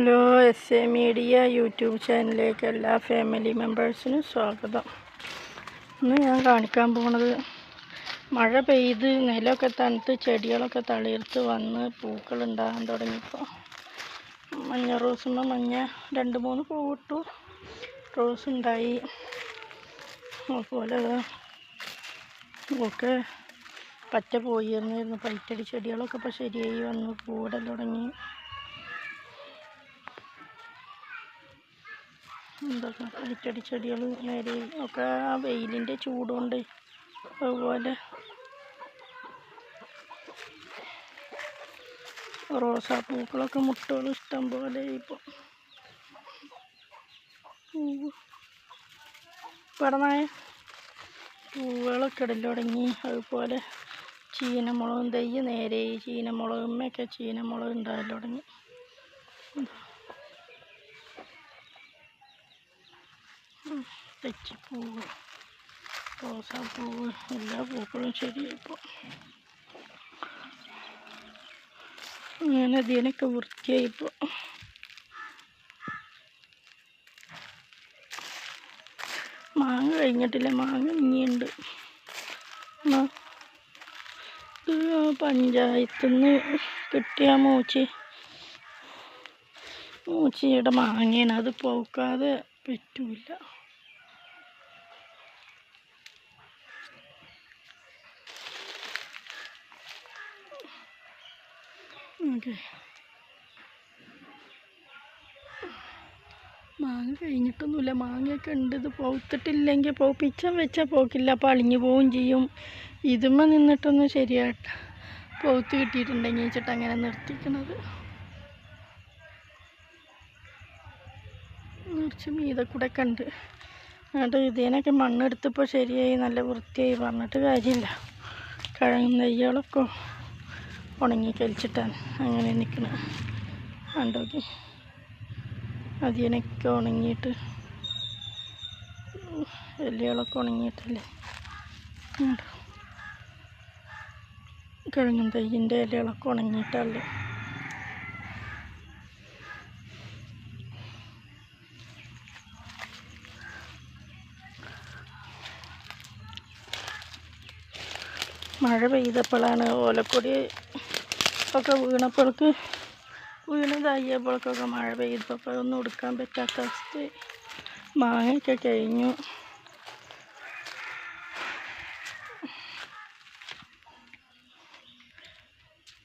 Hello S A media YouTube ചാനലിലേക്ക് എല്ലാ family മെമ്പേഴ്സിനും സ്വാഗതം. ഇന്ന് ഞാൻ കാണിക്കാൻ പോണത് മഴ പെയ്ത് നിലമൊക്കെ തണുത്ത് ചെടികളൊക്കെ തളിർത്ത് വന്ന് പൂക്കൾ ഉണ്ടാകാൻ തുടങ്ങിയപ്പോൾ. മഞ്ഞ റോസുമ്മ മഞ്ഞ രണ്ട് മൂന്ന് പൂവിട്ടു. റോസ് ഉണ്ടായി അതുപോലെ ഒക്കെ പറ്റ പോയിരുന്നിരുന്നു പൈറ്റടി ചെടികളൊക്കെ ഇപ്പോൾ ശരിയായി വന്ന് പൂവിടൽ തുടങ്ങി. എന്തൊക്കെ അടിച്ചടി ചെടികൾ നേരെ ഒക്കെ ആ വെയിലിന്റെ ചൂടുകൊണ്ട് അതുപോലെ റോസാപ്പൂക്കളൊക്കെ മുട്ടുകൾ ഇഷ്ടം പോലെ ഇപ്പോൾ പറഞ്ഞായ പൂവുകളൊക്കെ ഇടൽ തുടങ്ങി. അതുപോലെ ചീനമുളകും തൈ നേരെ ചീനമുളകുമ്മയൊക്കെ ചീനമുളക് ഉണ്ടാകൽ തുടങ്ങി. തെച്ചിപ്പൂവ് റോസാപ്പൂവ് എല്ലാ പൂക്കളും ശരിയായിപ്പോൾ അങ്ങനെ അതിനൊക്കെ വൃത്തിയായിപ്പോൾ മാങ്ങ കഴിഞ്ഞിട്ടില്ല. മാങ്ങ ഇത് പഞ്ചായത്തിൽ നിന്ന് കിട്ടിയ മൂച്ചി. മൂച്ചിയുടെ മാങ്ങയാണ്. അത് പോക്കാതെ പറ്റൂല. മാങ്ങ കഴിഞ്ഞിട്ടൊന്നുമില്ല. മാങ്ങയൊക്കെ ഉണ്ട്. ഇത് പോ പിച്ചം വെച്ചാൽ പോക്കില്ല. അപ്പോൾ അളിഞ്ഞു പോവും ചെയ്യും. ഇതുമ്മ നിന്നിട്ടൊന്നും ശരിയായിട്ട് പൗത്ത് കിട്ടിയിട്ടുണ്ടെങ്കിൽ വെച്ചിട്ട് അങ്ങനെ നിർത്തിക്കണത്. കുറച്ച് മീതെ കൂടെ ഒക്കെ ഉണ്ട് എന്നിട്ട് ഇതിനൊക്കെ മണ്ണെടുത്തപ്പോൾ ശരിയായി നല്ല വൃത്തിയായി പറഞ്ഞിട്ട് കാര്യമില്ല. കിഴങ്ങ് നെയ്യുകളൊക്കെ ഉണങ്ങി കഴിച്ചിട്ടാണ് അങ്ങനെ നിൽക്കണത്. കണ്ടോക്കി. അതിനൊക്കെ ഉണങ്ങിയിട്ട് എല്ലുകളൊക്കെ ഉണങ്ങിയിട്ടല്ലേ. കിഴങ്ങും തൈയിന്റെ ഇലകളൊക്കെ ഉണങ്ങിയിട്ടല്ലേ? മഴ പെയ്തപ്പോഴാണ് ഓലക്കൊടി ഒക്കെ വീണപ്പോൾക്ക് വീണതായപ്പോഴേക്കൊക്കെ മഴ പെയ്തപ്പോൾ ഒന്നും എടുക്കാൻ പറ്റാത്ത അവസ്ഥ. മാങ്ങയൊക്കെ കഴിഞ്ഞു.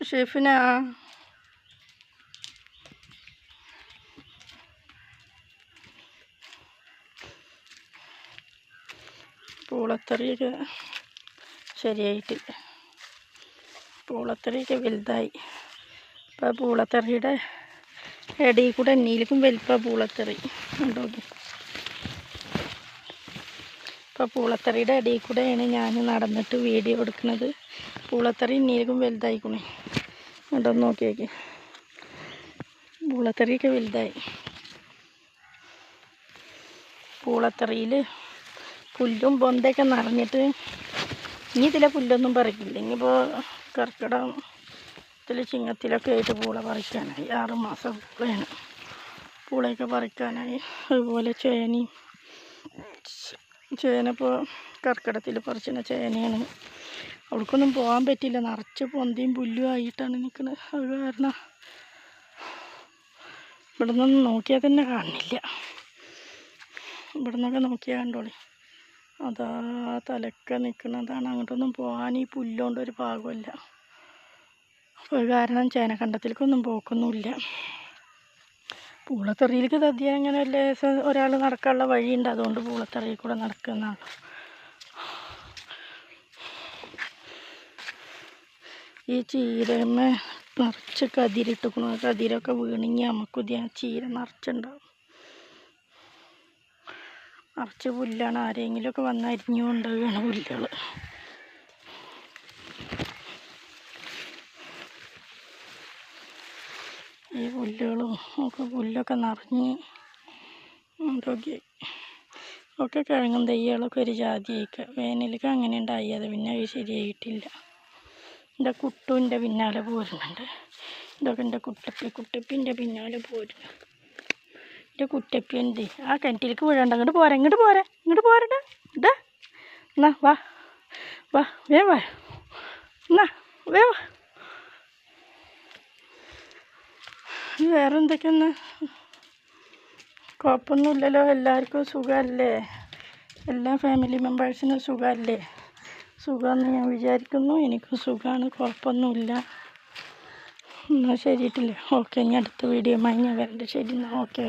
ഷെഫിന? പൂളത്തറിയൊക്കെ ശരിയായിട്ടില്ല. പൂളത്തറിയൊക്കെ വലുതായി. ഇപ്പോൾ പൂളത്തറിയുടെ ഇടയിൽ കൂടെ എന്നീലേക്കും വലിപ്പം പൂളത്തറി ഉണ്ടോ ഇപ്പോൾ പൂളത്തറിയുടെ ഇടയിൽ കൂടെയാണ് ഞാൻ നടന്നിട്ട് വീഡിയോ എടുക്കുന്നത്. പൂളത്തറി എന്നീലേക്കും വലുതായിക്കണേ. ഉണ്ടോ നോക്കിയേക്ക് നോക്കി പൂളത്തറിയൊക്കെ വലുതായി. പൂളത്തറിയിൽ പുല്ലും പൊന്തൊക്കെ നിറഞ്ഞിട്ട് ഇനി ഇതിലെ പുല്ലൊന്നും പറിക്കില്ല. ഇനിയിപ്പോൾ കർക്കിടം ഇതിൽ ചിങ്ങത്തിലൊക്കെ ആയിട്ട് പൂള പറിക്കാനായി. ആറ് മാസം പൂളയാണ്. പൂളയൊക്കെ പറിക്കാനായി. അതുപോലെ ചേനയും ചേന ഇപ്പോൾ കർക്കിടത്തിൽ പറിച്ചിന ചേനയാണ്. അവിടേക്കൊന്നും പോകാൻ പറ്റില്ല. നിറച്ച് പൊന്തിയും പുല്ലും ആയിട്ടാണ് നിൽക്കുന്നത് അത് കാരണം ഇവിടെ നിന്നൊന്നും നോക്കിയാൽ തന്നെ കാണില്ല. ഇവിടെ നിന്നൊക്കെ നോക്കിയാൽ കണ്ടോളി. അതാ തലക്ക നിൽക്കുന്നതാണ് അങ്ങോട്ടൊന്നും പോകാൻ ഈ പുല്ലുകൊണ്ട് ഒരു ഭാഗമല്ല അപ്പോൾ കാരണം ചേനക്കണ്ടത്തിലേക്കൊന്നും പോക്കൊന്നുമില്ല. പൂളത്തെറിയിലേക്ക് തദ്യ അങ്ങനെ വല്ല ഒരാൾ നടക്കാനുള്ള വഴിയുണ്ട്. അതുകൊണ്ട് പൂളത്തെറിയിൽ കൂടെ നടക്കുന്നതാണ്. ഈ ചീരമ്മ നിറച്ച് കതിരിട്ടിക്കണു. കതിരൊക്കെ വീണിങ്ങി നമുക്ക് ചീര നിറച്ചുണ്ടാവും. നിറച്ച് പുല്ലാണ്. ആരെങ്കിലുമൊക്കെ വന്ന് അരിഞ്ഞു കൊണ്ടുപോവുകയാണ് പുല്ലുകൾ ഈ പുല്ലുകളും ഒക്കെ പുല്ലൊക്കെ നിറഞ്ഞ് ഇതൊക്കെ ഒക്കെ കിഴങ്ങും തയ്യകളൊക്കെ ഒരു ജാതിയൊക്കെ വേനലിക്ക് അങ്ങനെ ഉണ്ടായി. അത് പിന്നെ അത് ശരിയായിട്ടില്ല. എന്റെ കുട്ടുവിന്റെ പിന്നാലെ പോരുന്നുണ്ട്. ഇതൊക്കെ എന്റെ കുട്ടപ്പി കുട്ടപ്പിന്റെ പിന്നാലെ പോരും എന്റെ കുറ്റപ്പിയുണ്ട് ആ കിണറ്റിലേക്ക് വീഴണ്ട. ഇങ്ങോട്ട് പോരാ ഇങ്ങോട്ട് പോരാ ഇങ്ങോട്ട് പോരട്ടെ ഇതാ എന്നാ വാ വാ വേ വാ എന്നാ വേ വാ. വേറെ എന്തൊക്കെയൊന്ന് കുഴപ്പമൊന്നുമില്ലല്ലോ എല്ലാവർക്കും സുഖമല്ലേ? എല്ലാ ഫാമിലി മെമ്പേഴ്സിനും സുഖമല്ലേ? സുഖമെന്ന് ഞാൻ വിചാരിക്കുന്നു എനിക്കും സുഖമാണ് കുഴപ്പമൊന്നുമില്ല. എന്നാൽ ശരിയിട്ടില്ലേ. ഓക്കെ ഇനി അടുത്ത വീഡിയോ ഞാൻ വരണ്ട. ശരി എന്നാൽ ഓക്കെ.